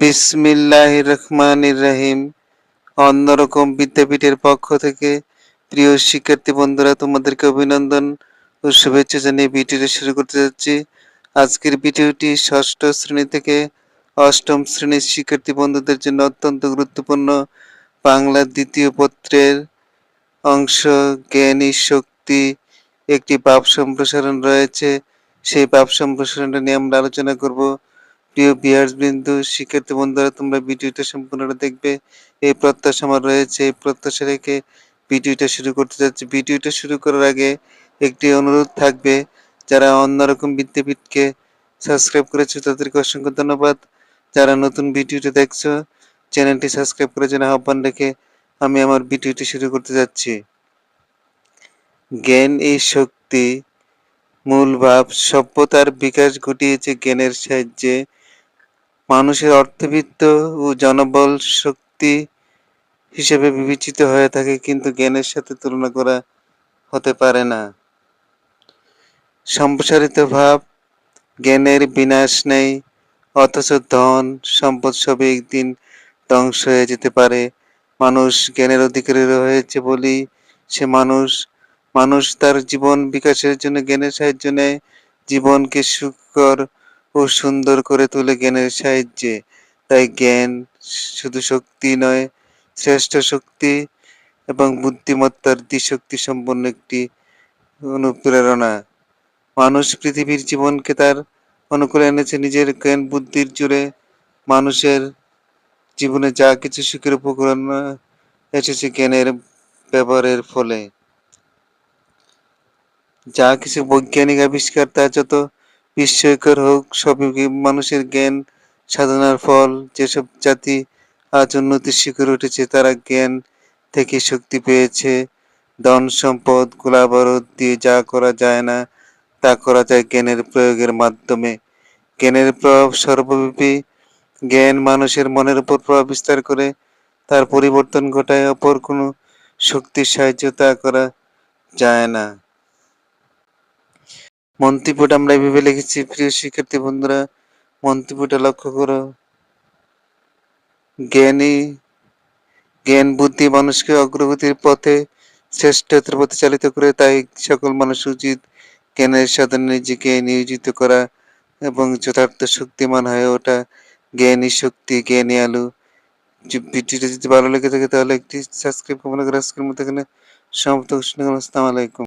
বিসমিল্লাহ রহমানির রহিম। অন্যরকম বিদ্যাপীঠের পক্ষ থেকে প্রিয় শিক্ষার্থী বন্ধুরা, তোমাদেরকে অভিনন্দন ও শুভেচ্ছা জানিয়ে ভিডিওটি শুরু করতে যাচ্ছি। আজকের ভিডিওটি ষষ্ঠ শ্রেণি থেকে অষ্টম শ্রেণির শিক্ষার্থী বন্ধুদের জন্য অত্যন্ত গুরুত্বপূর্ণ। বাংলা দ্বিতীয় পত্রের অংশ, জ্ঞানী শক্তি, একটি পাপ সম্প্রসারণ রয়েছে। সেই পাপ সম্প্রসারণটা নিয়ে আমরা আলোচনা করব। প্রিয় বিহার বিন্দু শিক্ষার্থী বন্ধুরা, তোমরা ভিডিওটা সম্পূর্ণটা দেখবে। এই প্রত্যাশা আমার রয়েছে, এই প্রত্যাশা রেখে ভিডিওটা শুরু করতে যাচ্ছি। ভিডিওটা শুরু করার আগে একটি অনুরোধ থাকবে, যারা অন্যরকম বিদ্যাপীঠকে সাবস্ক্রাইব করেছ, তাদেরকে অসংখ্য ধন্যবাদ। যারা নতুন ভিডিওটা দেখছ, চ্যানেলটি সাবস্ক্রাইব করে যেন আহ্বান রেখে আমি আমার ভিডিওটি শুরু করতে যাচ্ছি। জ্ঞান এই শক্তি, মূল ভাব, সভ্যতার বিকাশ ঘটিয়েছে জ্ঞানের সাহায্যে। মানুষের অর্থবিত্ত ও জনবল শক্তি হিসেবে বিবেচিত হয়ে থাকে, কিন্তু জ্ঞানের সাথে তুলনা করা হতে পারে না। সম্প্রসারিত ভাব, জ্ঞানের বিনাশ নেই, অথচ ধন, সম্পদ সবই একদিন ধ্বংস হয়ে যেতে পারে। মানুষ জ্ঞানের অধিকারী রয়েছে বলেই সে মানুষ। মানুষ তার জীবন বিকাশের জন্য, জ্ঞানের সাহায্য নেয়। জীবনকে সুখকর ও সুন্দর করে তোলে জ্ঞানের সাহায্যে। তাই জ্ঞান শুধু শক্তি নয়, শ্রেষ্ঠ শক্তি এবং বুদ্ধিমত্তার দ্বিশক্তি সম্পন্ন একটি অনুপ্রেরণা। মানুষ পৃথিবীর জীবনকে তার অনুকূলে এনেছে নিজের জ্ঞান, বুদ্ধির জুড়ে মানুষের জীবনে যা কিছু সুখের উপকরণ এসেছে জ্ঞানের ব্যবহারের ফলে। যা কিছু বৈজ্ঞানিক আবিষ্কার, তা যত বিস্ময়কর হোক সব মানুষের জ্ঞান সাধনার ফল। যেসব জাতি আজ উন্নতির শিখরে উঠেছে, তারা জ্ঞান থেকে শক্তি পেয়েছে। ধন, সম্পদ গোলাবারুদ দিয়ে যা করা যায় না, তা করা যায় জ্ঞানের প্রয়োগের মাধ্যমে। জ্ঞানের প্রভাব সর্বব্যাপী। জ্ঞান মানুষের মনের উপর প্রভাব বিস্তার করে, তার পরিবর্তন ঘটায়। অপর কোনো শক্তির সাহায্য তা করা যায় না। মন্ত্রীপুট আমরা এভাবে লিখেছি, প্রিয় শিক্ষার্থী বন্ধুরা মন্ত্রীপুটে লক্ষ্য করো। জ্ঞানী, জ্ঞান বুদ্ধি মানুষকে অগ্রগতির পথে, শ্রেষ্ঠত্বের পথে চালিত করে, তাই সকল মানুষ উচিত জ্ঞানের সাধনে নিজেকে নিয়োজিত করা এবং যথার্থ শক্তিমান হয়ে ওঠা। জ্ঞানী শক্তি, জ্ঞানী আলু। ভিডিওটি যদি ভালো লেগে থাকে তাহলে একটি সাবস্ক্রাইব করে আজকের মতো এখানে সমাপ্ত আসসালামু আলাইকুম।